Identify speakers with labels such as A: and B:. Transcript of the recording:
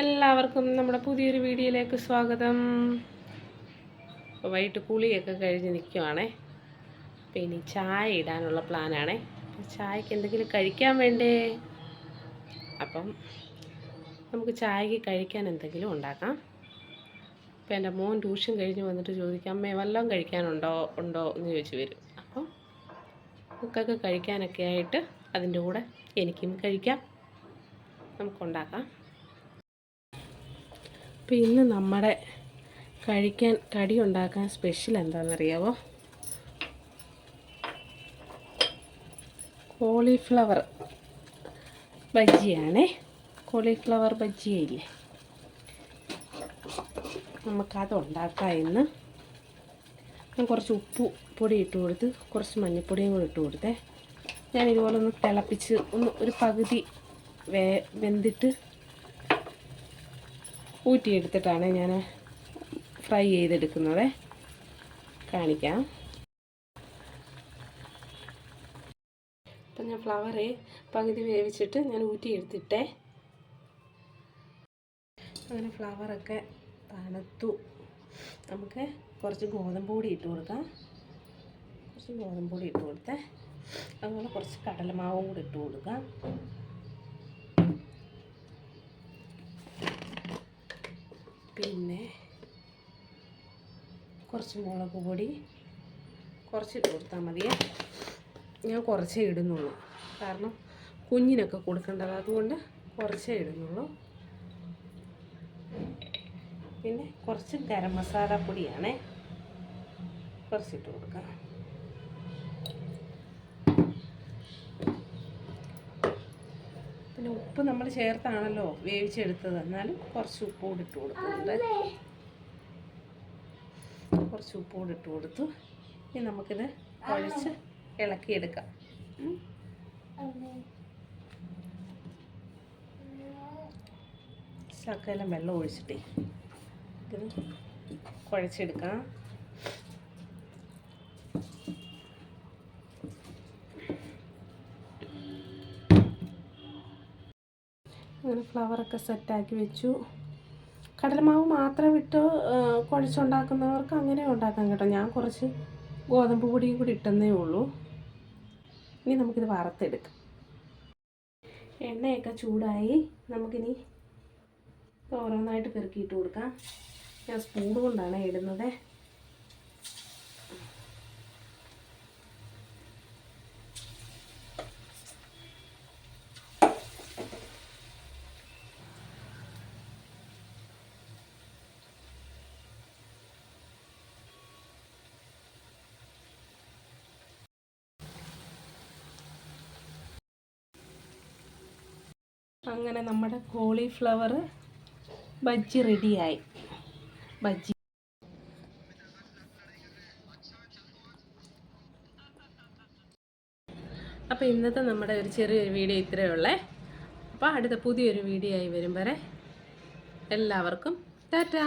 A: എല്ലാവർക്കും നമ്മുടെ പുതിയൊരു വീഡിയോയിലേക്ക് സ്വാഗതം. വൈകിട്ട് കുളിയൊക്കെ കഴിഞ്ഞ് നിൽക്കുവാണേ അപ്പോൾ ഇനി ചായ ഇടാനുള്ള പ്ലാനാണേ. ചായക്ക് എന്തെങ്കിലും കഴിക്കാൻ വേണ്ടേ? അപ്പം നമുക്ക് ചായക്ക് കഴിക്കാൻ എന്തെങ്കിലും ഉണ്ടാക്കാം. അപ്പോൾ എന്റെ മോൻ ട്യൂഷൻ കഴിഞ്ഞ് വന്നിട്ട് ചോദിക്കാം അമ്മേ വല്ലതും കഴിക്കാനുണ്ടോ? ഉണ്ടോ? എന്ന് ചോദിച്ചു വരും. അപ്പം നമുക്കൊക്കെ കഴിക്കാനൊക്കെ ആയിട്ട് അതിന്റെ കൂടെ എനിക്കും കഴിക്കാം. നമുക്കുണ്ടാക്കാം. അപ്പോൾ ഇന്ന് നമ്മുടെ കഴിക്കാൻ കടി ഉണ്ടാക്കാൻ സ്പെഷ്യൽ എന്താണെന്നറിയാവോ? കോളിഫ്ലവർ ബജ്ജിയാണേ. കോളിഫ്ലവർ ബജ്ജിയല്ലേ? നമുക്കത് ഉണ്ടാക്കാം ഇന്ന്. ഞാൻ കുറച്ച് ഉപ്പ് പൊടി ഇട്ട് കൊടുത്ത് കുറച്ച് മഞ്ഞൾപ്പൊടിയും കൂടി ഇട്ട് കൊടുത്തേ. ഞാൻ ഇതുപോലെ ഒന്ന് തിളപ്പിച്ച് ഒന്ന് ഒരു പകുതി വേ വെന്തിട്ട് ഊറ്റിയെടുത്തിട്ടാണ് ഞാൻ ഫ്രൈ ചെയ്തെടുക്കുന്നത്. കാണിക്കാം. അപ്പം ഞാൻ ഫ്ലവറ് പകുതി വേവിച്ചിട്ട് ഞാൻ ഊറ്റിയെടുത്തിട്ടേ. അങ്ങനെ ഫ്ലവറൊക്കെ തണുത്തു. നമുക്ക് കുറച്ച് ഗോതമ്പ് പൊടി ഇട്ട് കൊടുക്കാം. കുറച്ച് ഗോതമ്പ് പൊടി ഇട്ട് കൊടുത്തേ. അതുപോലെ കുറച്ച് കടലമാവും കൂടി ഇട്ട് കൊടുക്കാം. പിന്നെ കുറച്ച് മുളക് പൊടി കുറച്ചിട്ട് കൊടുത്താൽ മതിയേ. ഞാൻ കുറച്ചേ ഇടുന്നുള്ളൂ. കാരണം കുഞ്ഞിനൊക്കെ കൊടുക്കേണ്ടത് അതുകൊണ്ട് കുറച്ചേ ഇടുന്നുള്ളൂ. പിന്നെ കുറച്ച് ഗരം മസാല പൊടിയാണേ. കുറച്ചിട്ട് കൊടുക്കാം പിന്നെ ഉപ്പ് നമ്മൾ ചേർത്താണല്ലോ വേവിച്ചെടുത്തത്. എന്നാലും കുറച്ച് ഉപ്പ് കൂടി ഇട്ട് കൊടുക്കുന്നുണ്ട് കുറച്ച് ഉപ്പ് കൂടി ഇട്ട് കൊടുത്തു. ഇനി നമുക്കിത് കുഴച്ച് ഇളക്കിയെടുക്കാം. ശക്കയിലും വെള്ളം ഒഴിച്ചിട്ടേ. ഇത് കുഴച്ചെടുക്കാം. അങ്ങനെ ഫ്ലവറൊക്കെ സെറ്റാക്കി വെച്ചു. കടലമാവ് മാത്രം ഇട്ട് കുഴച്ചുണ്ടാക്കുന്നവർക്ക് അങ്ങനെ ഉണ്ടാക്കാം കേട്ടോ. ഞാൻ കുറച്ച് ഗോതമ്പ് പൊടിയും കൂടി ഇട്ടെന്നേ ഉള്ളൂ. ഇനി നമുക്കിത് വറുത്തെടുക്കാം. എണ്ണയൊക്കെ ചൂടായി. നമുക്കിനി ഓരോന്നായിട്ട് പെറുക്കിയിട്ട് കൊടുക്കാം. ഞാൻ സ്പൂൺ കൊണ്ടാണ് ഇടുന്നത്. അങ്ങനെ നമ്മുടെ കോളിഫ്ലവർ ബജ്ജി റെഡിയായി. ബജ്ജി. അപ്പോൾ ഇന്നത്തെ നമ്മുടെ ഒരു ചെറിയൊരു വീഡിയോ ഇത്രയേ ഉള്ളേ. അപ്പോൾ അടുത്ത പുതിയൊരു വീഡിയോ ആയി വരും വരെ എല്ലാവർക്കും ടാറ്റാ.